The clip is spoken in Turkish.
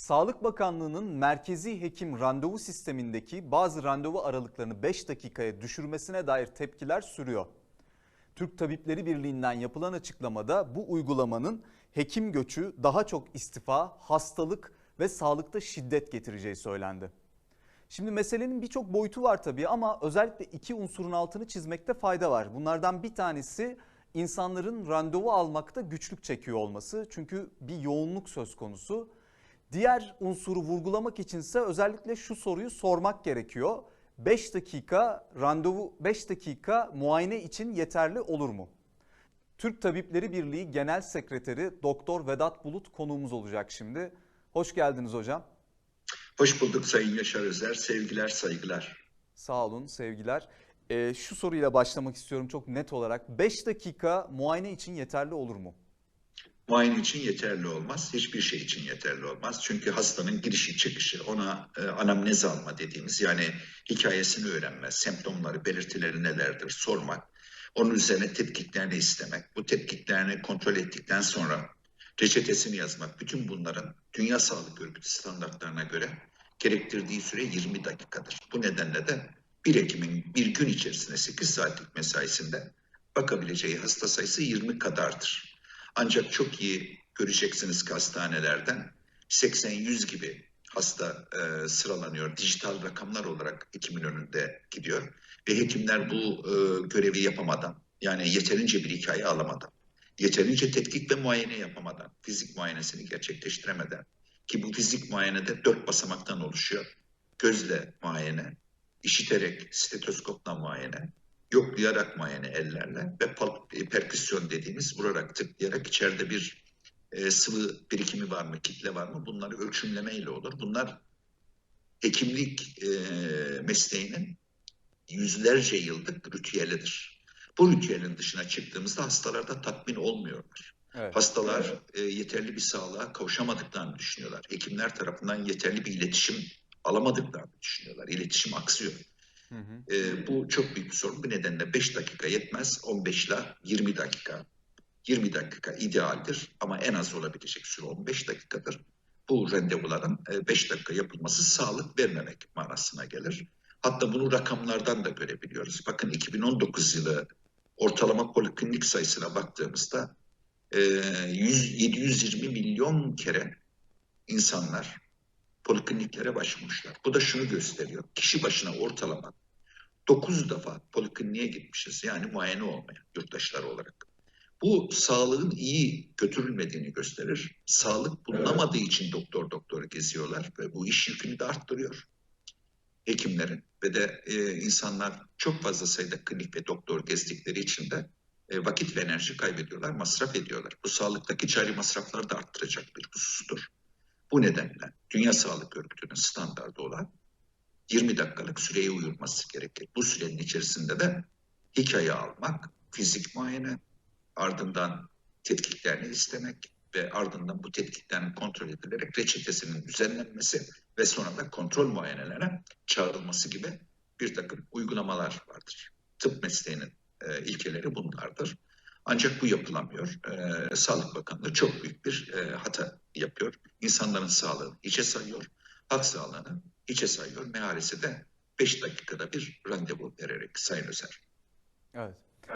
Sağlık Bakanlığı'nın merkezi hekim randevu sistemindeki bazı randevu aralıklarını 5 dakikaya düşürmesine dair tepkiler sürüyor. Türk Tabipleri Birliği'nden yapılan açıklamada bu uygulamanın hekim göçü, daha çok istifa, hastalık ve sağlıkta şiddet getireceği söylendi. Şimdi meselenin birçok boyutu var tabii ama özellikle iki unsurun altını çizmekte fayda var. Bunlardan bir tanesi insanların randevu almakta güçlük çekiyor olması. Çünkü bir yoğunluk söz konusu. Diğer unsuru vurgulamak içinse özellikle şu soruyu sormak gerekiyor. 5 dakika randevu 5 dakika muayene için yeterli olur mu? Türk Tabipleri Birliği Genel Sekreteri Doktor Vedat Bulut konuğumuz olacak şimdi. Hoş geldiniz hocam. Hoş bulduk Sayın Yaşar Özer. Sevgiler, saygılar. Sağ olun, sevgiler. Ee, şu soruyla başlamak istiyorum çok net olarak. 5 dakika muayene için yeterli olur mu? Muayene için yeterli olmaz. Hiçbir şey için yeterli olmaz. Çünkü hastanın girişi çıkışı, ona e, anamnez alma dediğimiz yani hikayesini öğrenme, semptomları, belirtileri nelerdir sormak, onun üzerine tetkiklerini istemek, bu tetkiklerini kontrol ettikten sonra reçetesini yazmak, bütün bunların Dünya Sağlık Örgütü standartlarına göre gerektirdiği süre 20 dakikadır. Bu nedenle de bir hekimin bir gün içerisinde 8 saatlik mesaisinde bakabileceği hasta sayısı 20 kadardır. Ancak çok iyi göreceksiniz hastanelerden 80-100 gibi hasta e, sıralanıyor. Dijital rakamlar olarak hekimin önünde gidiyor. Ve hekimler bu e, görevi yapamadan yani yeterince bir hikaye alamadan, yeterince tetkik ve muayene yapamadan, fizik muayenesini gerçekleştiremeden ki bu fizik muayenede dört basamaktan oluşuyor. Gözle muayene, işiterek stetoskopla muayene, yoklayarak muayene ellerle ve perküsyon dediğimiz vurarak tıklayarak içeride bir e, sıvı birikimi var mı, kitle var mı bunları ölçümlemeyle olur. Bunlar hekimlik e, mesleğinin yüzlerce yıllık ritüelidir. Bu ritüelin dışına çıktığımızda hastalarda tatmin olmuyorlar. Evet. Hastalar e, yeterli bir sağlığa kavuşamadıklarını düşünüyorlar. Hekimler tarafından yeterli bir iletişim alamadıklarını düşünüyorlar. İletişim aksıyor. E, bu çok büyük bir sorun. Bu nedenle 5 dakika yetmez. 15 ile 20 dakika. 20 dakika idealdir ama en az olabilecek süre 15 dakikadır. Bu randevuların 5 dakika yapılması sağlık vermemek manasına gelir. Hatta bunu rakamlardan da görebiliyoruz. Bakın 2019 yılı ortalama poliklinik sayısına baktığımızda 100, 720 milyon kere insanlar polikliniklere başvurmuşlar. Bu da şunu gösteriyor. Kişi başına ortalama 9 defa polikliniğe gitmişiz. Yani muayene olmaya yurttaşlar olarak. Bu sağlığın iyi götürülmediğini gösterir. Sağlık bulunamadığı için doktor doktor geziyorlar ve bu iş yükünü de arttırıyor. Hekimlerin ve de e, insanlar çok fazla sayıda klinik ve doktor gezdikleri için de e, vakit ve enerji kaybediyorlar, masraf ediyorlar. Bu sağlıktaki cari masrafları da arttıracak bir husustur. Bu nedenle Dünya Sağlık Örgütü'nün standardı olan 20 dakikalık süreye uyulması gerekir. Bu sürenin içerisinde de hikaye almak, fizik muayene, ardından tetkiklerini istemek ve ardından bu tetkiklerin kontrol edilerek reçetesinin düzenlenmesi ve sonra da kontrol muayenelerine çağrılması gibi bir takım uygulamalar vardır. Tıp mesleğinin e, ilkeleri bunlardır. Ancak bu yapılamıyor. E, Sağlık Bakanlığı çok büyük bir e, hata yapıyor. İnsanların sağlığını hiçe sayıyor. Halk sağlığını hiçe sayıyor. Mehalesi de 5 dakikada bir randevu vererek Sayın Özer. Evet.